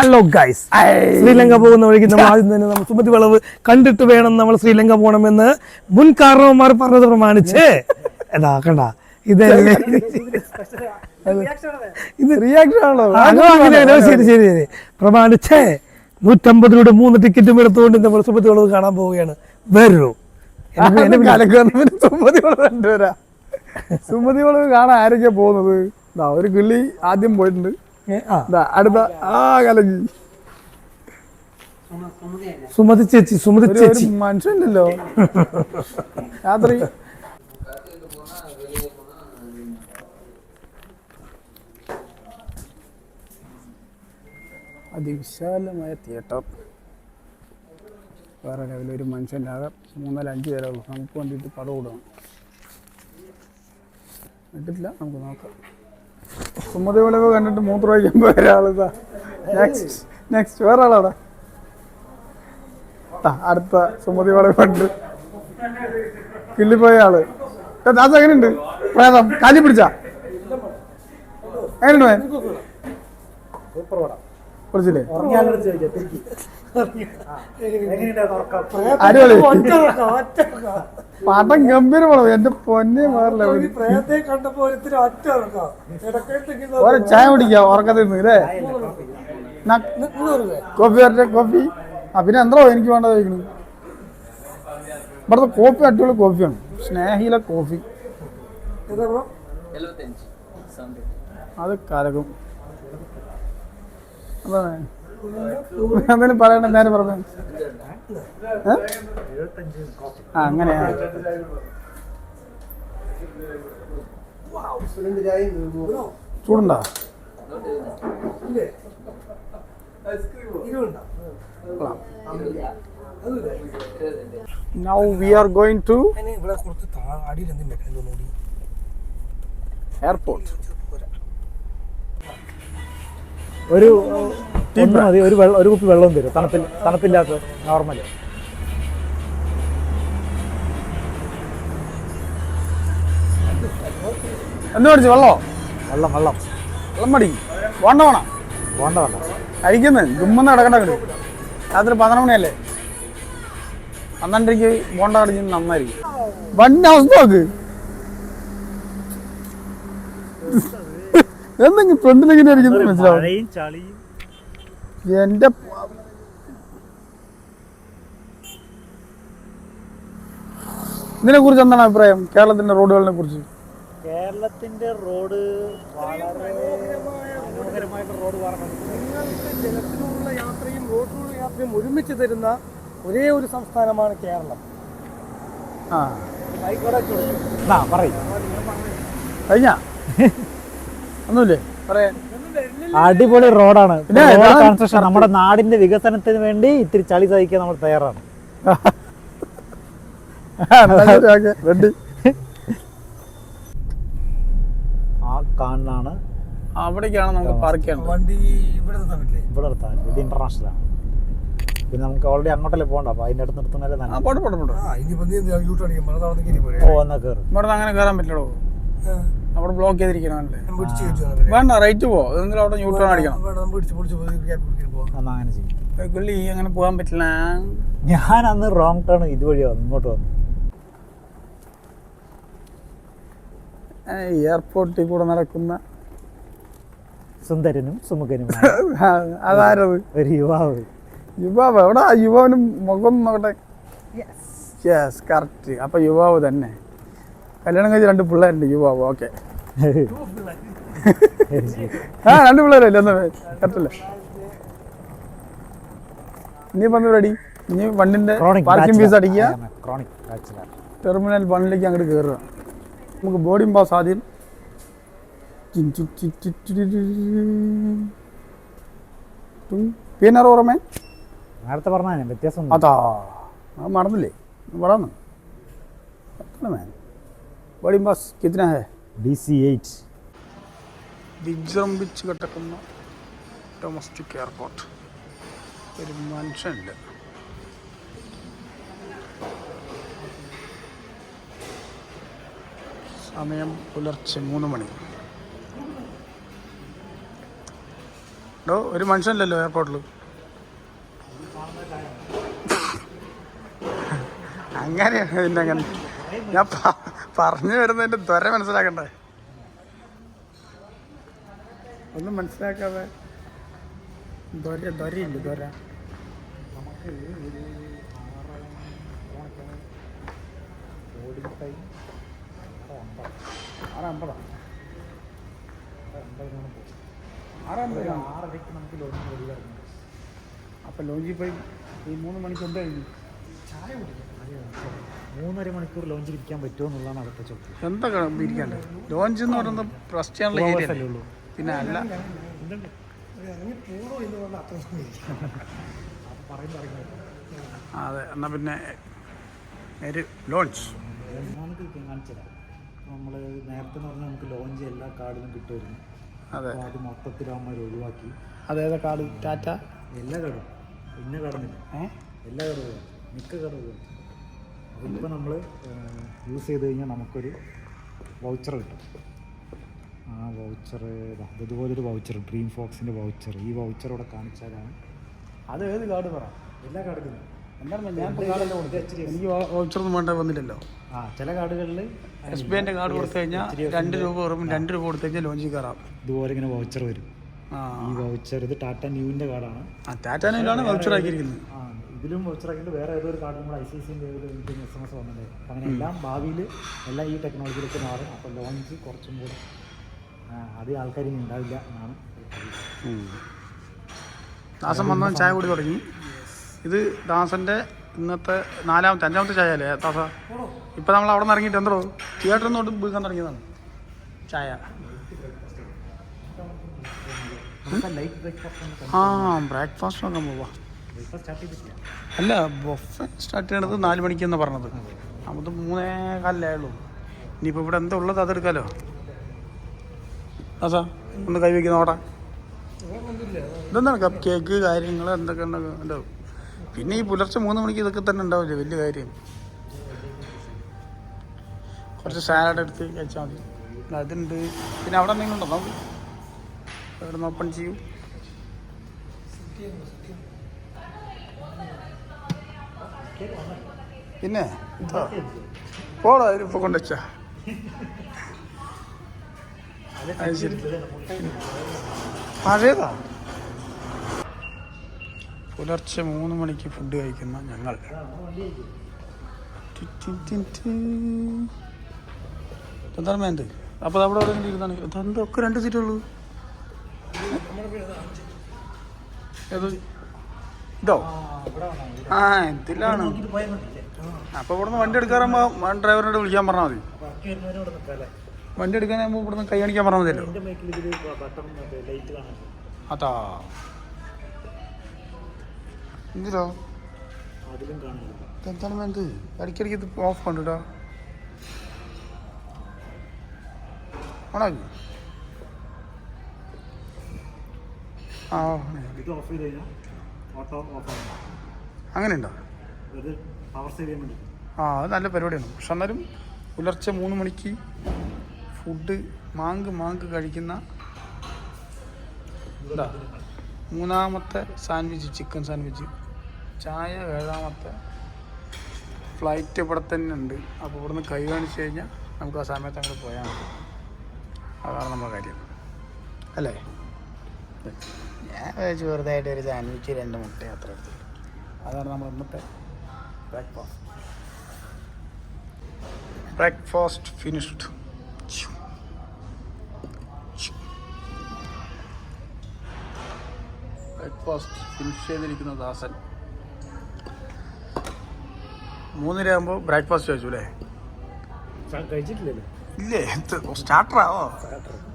Hello guys Sri Lanka പോകുന്ന വഴിക്ക് നമ്മൾ ആദ്യം തന്നെ നമ്മൾ സുമതി വളവ് കണ്ടിട്ട് വേണം നമ്മൾ ശ്രീലങ്ക പോകണമെന്ന് മുൻ കാരണവന്മാർ പറഞ്ഞത് പ്രമാണിച്ച്. എന്താ കണ്ട. ഇതല്ലേ ഇത് റിയാക്ഷൻ ആണോ? അങ്ങനെയാണോ? ശരി ശരി ശരി. പ്രമാണിച്ചേ നൂറ്റമ്പത് രൂപ മൂന്ന് ടിക്കറ്റും എടുത്തുകൊണ്ട് നമ്മൾ സുമതി വളവ് കാണാൻ പോവുകയാണ്. വരൂ. സുമതി വളവ് സുമതി വളവ് കാണാൻ ആരൊക്കെയാ പോകുന്നത്? ഒരു കിള്ളി ആദ്യം പോയിട്ടുണ്ട്. അടുത്ത. ആ കലക്കി സുമതി ചേച്ചി സുമതി ചേച്ചി. മനുഷ്യല്ലോ രാത്രി. അതിവിശാലമായ തിയേറ്റർ. വേറെ ലെവലിൽ ഒരു മനുഷ്യന്റെ മൂന്നാൽ അഞ്ച് പേരെ ഉള്ളൂ. നമുക്ക് വേണ്ടിയിട്ട് പടം ഓടണം ഇട്ടിട്ടില്ല നമുക്ക് നോക്കാം. സുമതി വിളവ് കണ്ടിട്ട് മൂത്രം വയ്ക്കുമ്പോൾ ഒരാളിതാ. നെക്സ്റ്റ് നെക്സ്റ്റ് വേറെ ആളാടാ അടുത്ത സുമതി വളവ് കണ്ട് കിള്ളിപ്പോയ ആൾ. അത് എങ്ങനെയുണ്ട്? പ്രേതം കാലി പിടിച്ച? എങ്ങനെയുണ്ട് അടിപൊളി. പടം ഗംഭീരമാണ്? എന്റെ പൊന്നെ വേറെ ഒരു ചായ കുടിക്കാം ഉറക്കത്തിൽ നിന്ന് അല്ലേ കോപ്പി കോഫി വരട്ടെ കോപ്പി ആ പിന്നെ എന്തോ എനിക്ക് വേണ്ടത് ചോദിക്കുന്നു ഇവിടുത്തെ കോപ്പി അടിപൊളി കോഫിയാണ്. സ്നേഹിയിലെ കോഫി. അത് കലകും. അതാണ്. എന്തെങ്കിലും പറയണ്ട നേരെ പറഞ്ഞു? ആ അങ്ങനെയാ. ചൂടുണ്ടോ? Now we are going to airport ഒരു ഒന്ന്. മതി ഒരു വെള്ളം ഒരു കുപ്പി വെള്ളവും തരും. തണുപ്പിൽ തണുപ്പില്ലാത്ത നോർമൽ എന്ത് മേടിച്ചു? വെള്ളോ വെള്ളം വെള്ളം. വെള്ളം മടി വേണ്ട വേണം. വേണ്ട വേണ്ട. കഴിക്കുന്നത് ഗുമ്മെന്ന് കിടക്കണ്ട കിട്ടും രാത്രി പതിനൊന്ന് മണിയല്ലേ? പന്ത്രണ്ടരയ്ക്ക് ബോണ്ട കടിച്ച് നന്നായിരിക്കും. വണ്ടി അവസ്ഥ നോക്ക്. എന്തെങ്കിലും ഫ്രണ്ടിലെങ്ങനെ ഇരിക്കുന്നത് മനസ്സിലാവും? എന്റെ ഇതിനെ കുറിച്ച് എന്താണ് അഭിപ്രായം? കേരളത്തിന്റെ റോഡുകളെ കുറിച്ച്. കേരളത്തിന്റെ റോഡ് വളരെ മനോഹരമായിട്ട് റോഡ് നിങ്ങൾക്ക് ജലത്തിലുള്ള യാത്രയും റോഡിലുള്ള യാത്രയും ഒരുമിച്ച് തരുന്ന ഒരേ ഒരു സംസ്ഥാനമാണ് കേരളം. ആ. ആ പറയും. കഴിഞ്ഞ? ഒന്നുമില്ലേ? പറയാൻ അടിപൊളി റോഡാണ്. കൺസ്ട്രക്ഷൻ നമ്മുടെ നാടിന്റെ വികസനത്തിന് വേണ്ടി ഇത്തിരി ചളി സഹിക്കാൻ നമ്മൾ തയ്യാറാണ്. ആ കാണാണ് അവിടേക്കാണ് നമുക്ക് പാർക്ക് ചെയ്യേണ്ടത് വണ്ടി ഇവിടെ നിർത്താൻ ഇവിടെ നിർത്താൻ ഇത് ഇന്റർനാഷണൽ ആണ്. പിന്നെ നമുക്ക് ഓൾറെഡി അങ്ങോട്ടല്ലേ പോകണ്ട. അപ്പൊ അതിന്റെ അടുത്ത് നിർത്തുന്നല്ലേ ഓ എന്നാ കയറും ഇവിടെ അങ്ങനെ കയറാൻ പറ്റില്ലടോ. അവിടെ ബ്ലോക്ക് ചെയ്തിരിക്കണല്ലേ ഞാൻ പിടിച്ച് കയറ്റി വേണ്ട റൈറ്റ് പോ. എന്തെങ്കിലും അവിടെ ന്യൂട്രൺ അടിക്കണം. വേണ്ട, പിടിച്ച് എന്നാ അങ്ങനെ ചെയ്യും. അങ്ങനെ പോകാൻ പറ്റില്ല. ഞാൻ അന്ന് റോങ് ടേൺ ഇതുവഴി വന്നു ഇങ്ങോട്ട് വന്നു. എയർപോർട്ടിൽ കൂടെ നടക്കുന്ന സുന്ദരനും സുമുഖനും അതാരത്? ഒരു യുവാവ്. യുവാവ് എവിടെ? യുവാവിനും യുവാവിന് മുഖം നോക്കട്ടെ യെസ് കറക്റ്റ് അപ്പൊ യുവാവ് തന്നെ. കല്യാണം കഴിച്ച് രണ്ട് പിള്ളേരുണ്ട് യുവാവ്. ഓക്കെ. ആ രണ്ട് പിള്ളേരല്ലേ? കറക്റ്റല്ലേ? ഇനി വന്ന് റെഡി ഇനി വണ്ടിന്റെ പാർക്കിംഗ് ഫീസ് അടിക്കുക ടെർമിനൽ വണ്ണിലേക്ക് അങ്ങോട്ട് കയറുക നമുക്ക് ബോർഡിംഗ് പാസ് ആദ്യം. പിന്നെ ഓർമ്മ? നേരത്തെ പറഞ്ഞ വ്യത്യാസം അതാ. അത് മറന്നില്ലേ? വളർന്നു बड़ी മസ് कितना है? डी सी एट വിജൃംഭിച്ച് കിടക്കുന്ന ഡൊമസ്റ്റിക് എയർപോർട്ട് ഒരു മനുഷ്യനുണ്ട് സമയം പുലർച്ചെ മൂന്ന് മണി. ഡോ ഒരു മനുഷ്യനില്ലല്ലോ എയർപോർട്ടിൽ അങ്ങനെയാണ് പിന്നെ അങ്ങനെ. ഞാൻ പറഞ്ഞു വരുന്നതിന്റെ ത്വര മനസ്സിലാക്കണ്ടേ? ഒന്നും മനസ്സിലാക്കാതെ ദ്വര ദ്വരയില്ല ദ്വര ആറരയ്ക്ക് നമുക്ക് ലോഞ്ചിൽ പോയി ഈ മൂന്ന് മണിക്ക് ചായ കഴിഞ്ഞു. മൂന്നര മണിക്കൂർ ലോഞ്ച് ഇരിക്കാൻ പറ്റുമോ എന്നുള്ളതാണ് അടുത്ത ചോദ്യം. എന്താ ഇരിക്കണ്ടേ? ലോഞ്ച് എന്ന് പറയുന്നത് റെസ്റ്റ് ചെയ്യാനുള്ള ഏരിയ അല്ലേ ഉള്ളൂ. പിന്നെ അല്ല. അതെ. എന്നാ പിന്നെ ഒരു ലോഞ്ച് നമുക്ക് കാണിച്ചു തരാം നമ്മൾ നേരത്തെ എന്ന് പറഞ്ഞാൽ നമുക്ക് ലോഞ്ച് എല്ലാ കാർഡിലും കിട്ടുമായിരുന്നു. അതെ. അത് മൊത്തത്തിൽ അമ്മ ഒഴിവാക്കി. അതേതാ കാർഡ്? ടാറ്റ? എല്ലാ കടവും ഇന്ന കടന്നില്ല എല്ലാ കടവും മിക്ക കടകളും അതിപ്പോൾ നമ്മൾ യൂസ് ചെയ്ത് കഴിഞ്ഞാൽ നമുക്കൊരു വൗച്ചർ കിട്ടും. ആ വൗച്ചർ ഇതുപോലൊരു വൗച്ചർ ഡ്രീം ഫോക്സിന്റെ വൗച്ചർ ഈ വൗച്ചർ ഇവിടെ കാണിച്ചാലാണ് അത് ഏത് കാർഡ് പറ? എല്ലാ കാർഡും എന്താണ് ഞാൻ എനിക്ക് വൗച്ചറൊന്നും വേണ്ട വന്നില്ലല്ലോ. ആ ചില കാർഡുകളിൽ എസ് ബി ഐന്റെ കാർഡ് കൊടുത്തു കഴിഞ്ഞാൽ രണ്ട് രൂപ രണ്ട് രൂപ കൊടുത്തു കഴിഞ്ഞാൽ ലോഞ്ചിൽ കയറാം. ഇതുപോലെ ഇങ്ങനെ വൗച്ചർ വരും. ഈ വൗച്ചർ ഇത് ടാറ്റ ന്യൂവിന്റെ കാർഡാണ് ആ ന്യൂവിലാണ് വൗച്ചർ ആക്കിയിരിക്കുന്നത്. ആ ഇതിലും വൗച്ചർ ആക്കിയിട്ട് വേറെ ഏതൊരു കാർഡും കൂടെ ഐ സി സിന്റെ എനിക്ക് എസ് എം എസ് വന്നിട്ടുണ്ട്. അങ്ങനെ എല്ലാം ഭാവിയിൽ എല്ലാം ഈ ടെക്നോളജിയിലേക്ക് മാറും. അപ്പോൾ ലോഞ്ച് കുറച്ചും കൂടി അതേ അധികം ആൾക്കാർ ഇനി ഉണ്ടാവില്ല എന്നാണ്. ദാസൻ വന്നാൽ ചായ കൂടി തുടങ്ങി. ഇത് ദാസന്റെ ഇന്നത്തെ നാലാമത്തെ അഞ്ചാമത്തെ ചായ അല്ലേ ദാസ ഇപ്പം നമ്മൾ അവിടെ നിന്ന് ഇറങ്ങിയിട്ട് എന്തോ? തിയേറ്ററിൽ നിന്ന് വീക്കാൻ തുടങ്ങിയതാണ് ചായ. ആ ബ്രേക്ക്ഫാസ്റ്റ് നോക്കാൻ പോവാ. അല്ല ബൊഫ സ്റ്റാർട്ട് ചെയ്യണത് നാല് മണിക്കെന്ന് പറഞ്ഞത്. നമുക്ക് മൂന്നേ കാലിലേ ഉള്ളൂ ഇനിയിപ്പോൾ ഇവിടെ എന്താ ഉള്ളത് അതെടുക്കാലോ അതാ ഒന്ന് കൈവയ്ക്കുന്ന ഓടാ ഇതെന്താണ് കപ്പ് കേക്ക് കാര്യങ്ങൾ എന്തൊക്കെ ഉണ്ടാവും പിന്നെ ഈ പുലർച്ചെ മൂന്ന് മണിക്ക് ഇതൊക്കെ തന്നെ ഉണ്ടാവില്ലേ? വലിയ കാര്യം. കുറച്ച് സാലഡ് എടുത്ത് കഴിച്ചാൽ മതി. അതുണ്ട് പിന്നെ അവിടെ എന്തെങ്കിലും ഉണ്ടോ? അവിടെ നിന്ന് ഓപ്പൺ ചെയ്യൂ. പിന്നെ? പോടോ ഇതിപ്പോ കൊണ്ടുവച്ചാ അത് ശരി. പഴയതാ പുലർച്ചെ മൂന്ന് മണിക്ക് ഫുഡ് കഴിക്കുന്ന ഞങ്ങൾ. എന്താണ് അപ്പോൾ അവിടെ അവിടെ ഇരുന്നാണ്? ഇതെന്താ ഒക്കെ രണ്ട് സീറ്റുള്ളൂ ഏത് ഇതോ? ആ ഇതിലാണ്. അപ്പൊ ഇവിടുന്ന് വണ്ടി എടുക്കാറുമ്പോ ഡ്രൈവറിനോട് വിളിക്കാൻ പറഞ്ഞാൽ മതി. വണ്ടി എടുക്കാനാകുമ്പോ ഇവിടുന്ന് കൈ കാണിക്കാൻ പറഞ്ഞാൽ മതിയല്ലോ. അതാ. കാണുന്നില്ല എന്താണ് വേണ്ടത്? ഇടയ്ക്കിടയ്ക്ക് ഇത് ഓഫ് ആണോ? ഇത്? ആ ഓഫ് ചെയ്ത് കഴിഞ്ഞാൽ ഓട്ടോ ഓഫ് ആകും അങ്ങനെ ഉണ്ടോ പവർ സേവ് ചെയ്യാൻ വേണ്ടി. ആ അത് നല്ല പരിപാടിയാണ്. പക്ഷെ എന്നാലും പുലർച്ചെ മൂന്ന് മണിക്ക് ഫുഡ് മാങ്ക് മാങ്ക് കഴിക്കുന്ന എന്താ മൂന്നാമത്തെ സാൻഡ്വിച്ച് ചിക്കൻ സാൻഡ്വിച്ച്. ചായ ഏഴാമത്തെ. ഫ്ലൈറ്റ് ഇവിടെ തന്നെ ഉണ്ട്. അപ്പോൾ ഇവിടുന്ന് കൈ കാണിച്ചു കഴിഞ്ഞാൽ നമുക്ക് ആ സമയത്ത് അങ്ങോട്ട് പോയാൽ മതി. അതാണ് നമ്മുടെ കാര്യം. അല്ലേ? ഞാൻ ചെറുതായിട്ട് ഒരു സാൻഡ്വിച്ച് രണ്ട് മുട്ട അത്ര എടുത്തു. അതാണ് നമ്മൾ ഇന്നത്തെ breakfast breakfast finished breakfast finish ചെയ്തിരിക്കുന്ന ദാസൻ. മൂന്നരയാകുമ്പോൾ ബ്രേക്ക്ഫാസ്റ്റ് കഴിച്ചു അല്ലേ? കഴിച്ചിട്ടില്ലല്ലോ. ഇല്ലേ? സ്റ്റാർട്ടറാവോ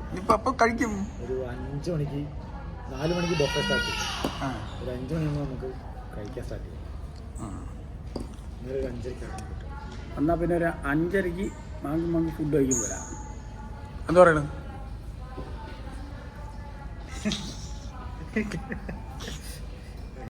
ഇനിയിപ്പോൾ അപ്പോൾ കഴിക്കും. ഒരു അഞ്ച് മണിക്ക് നാല് മണിക്ക് ബൊഫെ സ്റ്റാർട്ട് ചെയ്യും. ആ. ഒരു അഞ്ച് മണിയാകുമ്പോൾ നമുക്ക് കഴിക്കാൻ സ്റ്റാർട്ട് ചെയ്യും. ആ. ഇന്നലെ ഒരു അഞ്ചരക്കാണ് കിട്ടും എന്നാൽ പിന്നെ ഒരു അഞ്ചരയ്ക്ക് മാങ്ങി മാങ്ങി ഫുഡ് കഴിക്കും വരാം എന്താ പറയണത്